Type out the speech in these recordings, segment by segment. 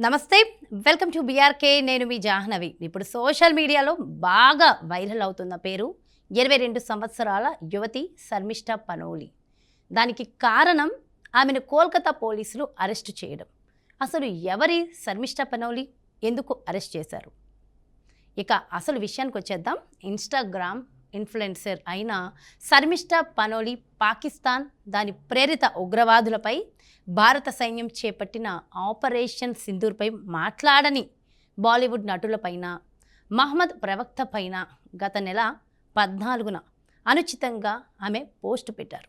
నమస్తే welcome to BRK. నేను మీ జాహ్నవి. ఇప్పుడు సోషల్ మీడియాలో బాగా వైరల్ అవుతున్న పేరు ఇరవై రెండు సంవత్సరాల యువతి శర్మిష్ట పనోలి. దానికి కారణం ఆమెను కోల్కతా పోలీసులు అరెస్టు చేయడం. అసలు ఎవరి శర్మిష్ట పనోలి? ఎందుకు అరెస్ట్ చేశారు? ఇక అసలు విషయానికి వచ్చేద్దాం ఇన్స్టాగ్రామ్ ఇన్ఫ్లుయెన్సర్ అయిన శర్మిష్ఠ పనోలి పాకిస్తాన్ దాని ప్రేరిత ఉగ్రవాదులపై భారత సైన్యం చేపట్టిన ఆపరేషన్ సింధూర్పై మాట్లాడని బాలీవుడ్ నటులపైన మహమ్మద్ ప్రవక్త పైన గత నెల పద్నాలుగున అనుచితంగా ఆమె పోస్టు పెట్టారు.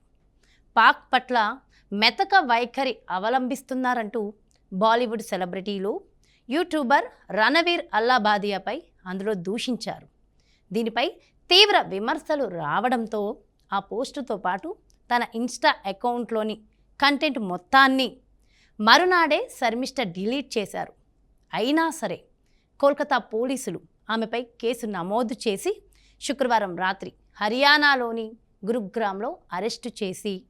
పాక్ పట్ల మెతక వైఖరి అవలంబిస్తున్నారంటూ బాలీవుడ్ సెలబ్రిటీలు యూట్యూబర్ రణవీర్ అల్లాబాదియాపై అందులో దూషించారు. దీనిపై తీవ్ర విమర్శలు రావడంతో ఆ పోస్టుతో పాటు తన ఇన్స్టా అకౌంట్లోని కంటెంట్ మొత్తాన్ని మరునాడే శర్మిష్ట డిలీట్ చేశారు. అయినా సరే కోల్కతా పోలీసులు ఆమెపై కేసు నమోదు చేసి శుక్రవారం రాత్రి హర్యానాలోని గురుగ్రామ్లో అరెస్టు చేసి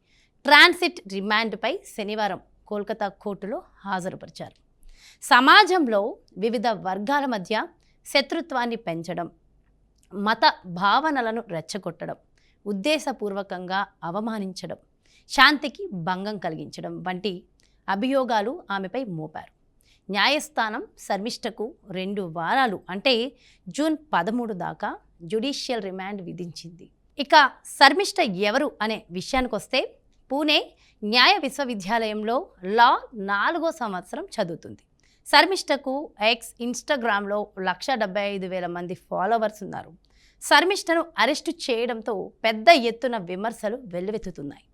ట్రాన్సిట్ రిమాండ్పై శనివారం కోల్కతా కోర్టులో హాజరుపరిచారు. సమాజంలో వివిధ వర్గాల మధ్య శత్రుత్వాన్ని పెంచడం మత భావనలను రెచ్చగొట్టడం ఉద్దేశపూర్వకంగా అవమానించడం శాంతికి భంగం కలిగించడం వంటి అభియోగాలు ఆమెపై మోపారు. న్యాయస్థానం శర్మిష్టకు రెండు వారాలు అంటే జూన్ పదమూడు దాకా జ్యుడిషియల్ రిమాండ్ విధించింది. ఇక శర్మిష్ట ఎవరు అనే విషయానికి వస్తే పూణే న్యాయ విశ్వవిద్యాలయంలో లా నాలుగో సంవత్సరం చదువుతుంది. శర్మిష్టకు ఎక్స్ ఇన్స్టాగ్రామ్లో లక్ష డెబ్బై ఐదు వేల మంది ఫాలోవర్స్ ఉన్నారు. శర్మిష్టను అరెస్టు చేయడంతో పెద్ద ఎత్తున విమర్శలు వెల్లువెత్తుతున్నాయి.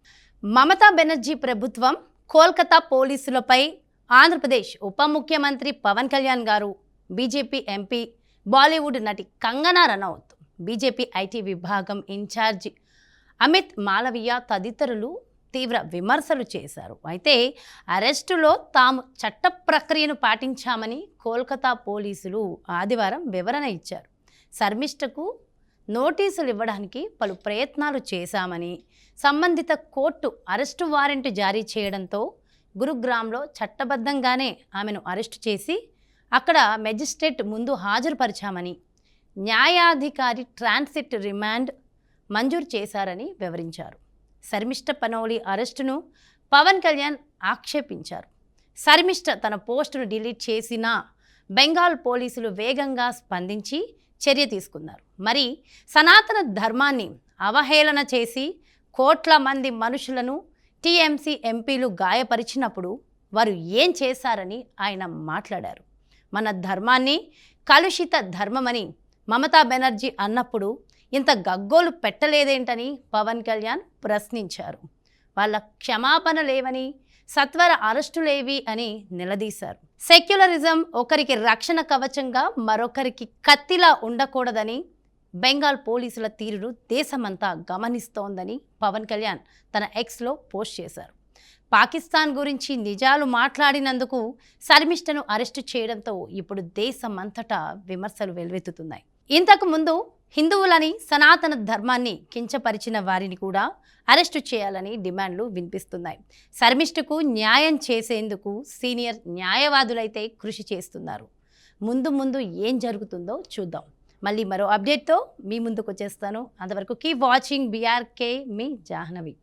మమతా బెనర్జీ ప్రభుత్వం కోల్కతా పోలీసులపై ఆంధ్రప్రదేశ్ ఉప ముఖ్యమంత్రి పవన్ కళ్యాణ్ గారు బీజేపీ ఎంపీ బాలీవుడ్ నటి కంగనా రనౌత్ బీజేపీ ఐటీ విభాగం ఇన్ఛార్జ్ అమిత్ మాలవీయ తదితరులు తీవ్ర విమర్శలు చేశారు. అయితే అరెస్టులో తాము చట్ట ప్రక్రియను పాటించామని కోల్కతా పోలీసులు ఆదివారం వివరణ ఇచ్చారు. శర్మిష్టకు నోటీసులు ఇవ్వడానికి పలు ప్రయత్నాలు చేశామని సంబంధిత కోర్టు అరెస్టు వారెంట్ జారీ చేయడంతో గురుగ్రామ్లో చట్టబద్ధంగానే ఆమెను అరెస్టు చేసి అక్కడ మెజిస్ట్రేట్ ముందు హాజరుపరిచామని న్యాయాధికారి ట్రాన్సిట్ రిమాండ్ మంజూరు చేశారని వివరించారు. శర్మిష్ట పనౌలి అరెస్టును పవన్ కళ్యాణ్ ఆక్షేపించారు. శర్మిష్ట తన పోస్టును డిలీట్ చేసినా బెంగాల్ పోలీసులు వేగంగా స్పందించి చర్య తీసుకున్నారు. మరి సనాతన ధర్మాన్ని అవహేళన చేసి కోట్ల మంది మనుషులను టీఎంసీ ఎంపీలు గాయపరిచినప్పుడు వారు ఏం చేశారని ఆయన మాట్లాడారు. మన ధర్మాన్ని కలుషిత ధర్మమని మమతా బెనర్జీ అన్నప్పుడు ఇంత గగ్గోలు పెట్టలేదేంటని పవన్ కళ్యాణ్ ప్రశ్నించారు. వాళ్ళ క్షమాపణ లేవని సత్వర అరెస్టులేవి అని నిలదీశారు. సెక్యులరిజం ఒకరికి రక్షణ కవచంగా మరొకరికి కత్తిలా ఉండకూడదని బెంగాల్ పోలీసుల తీరును దేశమంతా గమనిస్తోందని పవన్ కళ్యాణ్ తన ఎక్స్లో పోస్ట్ చేశారు. పాకిస్తాన్ గురించి నిజాలు మాట్లాడినందుకు శర్మిష్టను అరెస్టు చేయడంతో ఇప్పుడు దేశమంతటా విమర్శలు వెల్వెత్తుతున్నాయి. ఇంతకు ముందు హిందువులని సనాతన ధర్మాన్ని కించపరిచిన వారిని కూడా అరెస్టు చేయాలని డిమాండ్లు వినిపిస్తున్నాయి. శర్మిష్ఠకు న్యాయం చేసేందుకు సీనియర్ న్యాయవాదులైతే కృషి చేస్తున్నారు. ముందు ముందు ఏం జరుగుతుందో చూద్దాం. మళ్ళీ మరో అప్డేట్తో మీ ముందుకు వచ్చేస్తాను. అంతవరకు కీ వాచింగ్ బీఆర్కే మీ జాహ్నవి.